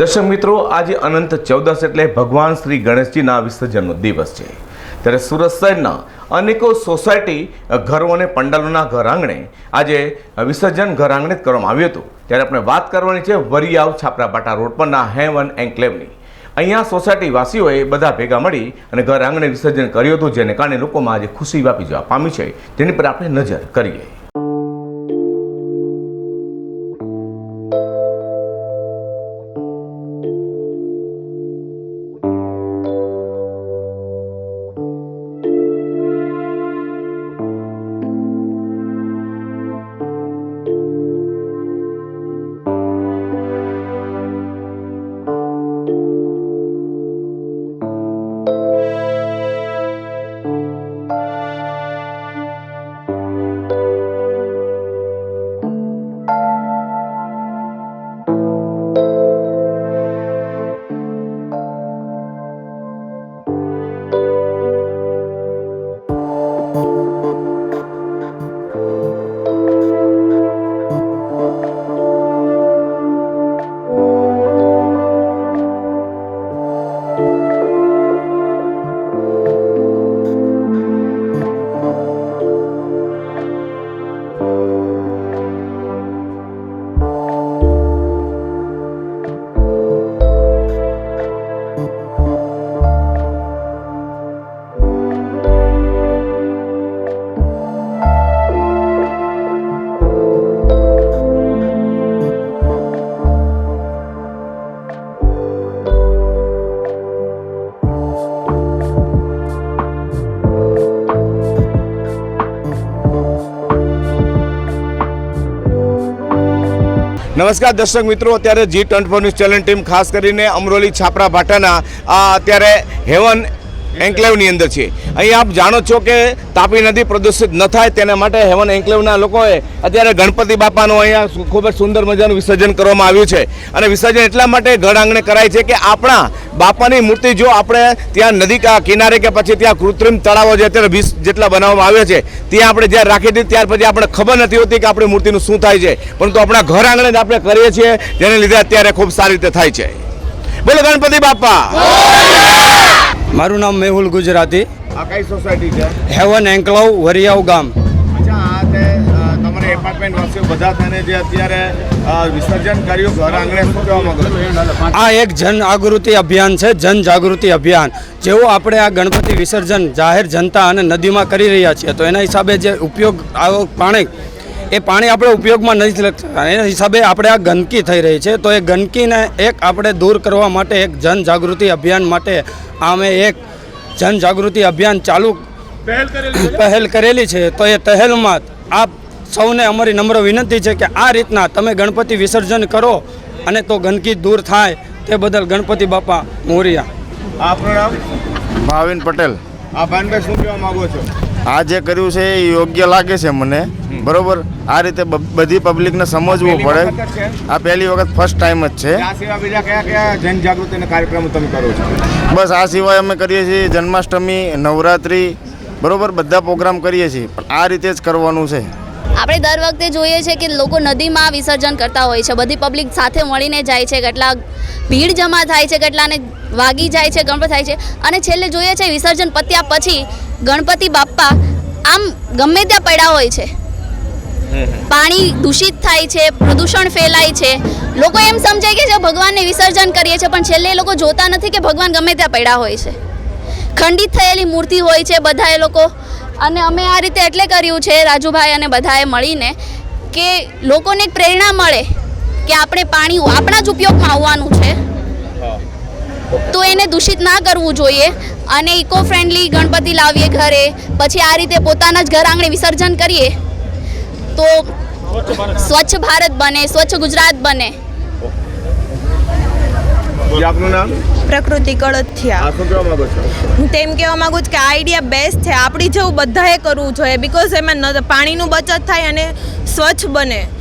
દર્શક મિત્રો, આજે અનંત ચૌદસ એટલે ભગવાન શ્રી ગણેશજીના વિસર્જનનો દિવસ છે. ત્યારે સુરત શહેરના અનેકો સોસાયટી, ઘરો અને પંડાલોના ઘર આંગણે આજે વિસર્જન ઘર આંગણે જ કરવામાં આવ્યું હતું. ત્યારે આપણે વાત કરવાની છે વરિયાવ છાપરાપાટા રોડ પરના હેવન એન્કલેવની અહીંયા સોસાયટી વાસીઓએ બધા ભેગા મળી અને ઘર આંગણે વિસર્જન કર્યું હતું, જેને કારણે લોકોમાં આજે ખુશી વ્યાપી જવા પામી છે. તેની પર આપણે નજર કરીએ. નમસ્કાર દર્શક મિત્રો, અત્યારે G twenty four news channel team ખાસ કરીને અમરોલી છાપરા ભાટાના અત્યારે હેવન એન્કલેવની અંદર છે. અહીં આપ જાણો છો કે તાપી નદી પ્રદૂષિત ન થાય તેના માટે હેવન એન્કલેવના લોકોએ અત્યારે ગણપતિ બાપાનું અહીંયા ખૂબ જ સુંદર મજાનું વિસર્જન કરવામાં આવ્યું છે. અને વિસર્જન એટલા માટે ઘર આંગણે કરાય છે કે આપણા બાપાની મૂર્તિ જો આપણે ત્યાં નદી કિનારે કે પછી ત્યાં કૃત્રિમ તળાવો જે અત્યારે વીસ જેટલા બનાવવામાં આવ્યા છે, ત્યાં આપણે જ્યારે રાખી દીધી ત્યાર પછી આપણે ખબર નથી હોતી કે આપણી મૂર્તિનું શું થાય છે. પરંતુ આપણા ઘર આંગણે જ આપણે કરીએ છીએ, જેને લીધે અત્યારે ખૂબ સારી રીતે થાય છે. બોલો ગણપતિ બાપા. મારું નામ મેહુલ ગુજરાતી. આ કઈ સોસાયટી છે? હેવન એન્કલવ વરિયાવ ગામ. અચ્છા આ તે તમારે બધા થઈને જે અત્યારે વિસર્જન કર્યું ઘર આંગણે શું કહેવા માંગો આ એક જન જાગૃતિ અભિયાન છે જન જાગૃતિ અભિયાન. જેવું આપણે આ ગણપતિ વિસર્જન જાહેર જનતા અને નદીમાં કરી રહ્યા છીએ તો એના હિસાબે જે ઉપયોગ આવો પાણી એ પાણી આપણે ઉપયોગમાં નથી લખતા એના હિસાબે આપણે આ ગંદકી થઈ રહી છે. તો એ ગંદકીને એક આપણે દૂર કરવા માટે એક જનજાગૃતિ અભિયાન માટે અમે એક જનજાગૃતિ અભિયાન ચાલુ પહેલ કરેલી છે? તો એ પહેલમાં આપ સૌને અમારી નમ્ર વિનંતી છે કે આ રીતના તમે ગણપતિ વિસર્જન કરો અને તો ગંદકી દૂર થાય તે બદલ ગણપતિ બાપા મોરિયા. આપનું નામ ભાવિન પટેલ. આ ભાનભાઈ શું કહેવા માગો છો? આ જે કર્યું છે એ યોગ્ય લાગે છે મને. બરોબર? આ રીતે બધી પબ્લિકને સમજવું પડે. આ પહેલી વખત ફર્સ્ટ ટાઈમ જ છે. બસ આ સિવાય અમે કરીએ છીએ જન્માષ્ટમી નવરાત્રિ બરોબર? બધા પ્રોગ્રામ કરીએ છીએ. પણ આ રીતે જ કરવાનું છે. આપણે દર વખતે જોઈએ છે કે લોકો નદીમાં વિસર્જન કરતા હોય છે. બધી પબ્લિક સાથે મળીને જાય છે. કેટલા ભીડ જમા થાય છે કેટલાને વાગી જાય છે ગણપત થાય છે. અને છેલ્લે જોઈએ છે વિસર્જન પત્યા પછી ગણપતિ બાપ્પા આમ ગમે ત્યાં પડ્યા હોય છે. પાણી દૂષિત થાય છે પ્રદૂષણ ફેલાય છે. લોકો એમ સમજે કે જો ભગવાનને વિસર્જન કરીએ છીએ પણ છેલ્લે એ લોકો જોતા નથી કે ભગવાન ગમે ત્યાં પડ્યા હોય છે. ખંડિત થયેલી મૂર્તિ હોય છે બધા એ લોકો અને અમે આ રીતે એટલે કર્યું છે રાજુભાઈ અને બધાએ મળીને કે લોકોને એક પ્રેરણા મળે કે આપણે પાણી આપણા જ ઉપયોગમાં આવવાનું છે. તો એને દૂષિત ના કરવું જોઈએ અને ઇકો ફ્રેન્ડલી ગણપતિ લાવીએ ઘરે પછી આ રીતે પોતાના જ ઘર આંગણે વિસર્જન કરીએ. તો સ્વચ્છ ભારત બને સ્વચ્છ ગુજરાત બને. જે આપનું નામ? પ્રકૃતિ કળથિયા. શું કહેવા માંગો છો? હું તેમ કહેવા માંગુ છું કે આઈડિયા બેસ્ટ છે. આપણી જેવું બધાએ કરવું જોઈએ બિકોઝ એમાં ન- પાણીનું બચત થાય અને સ્વચ્છ બને.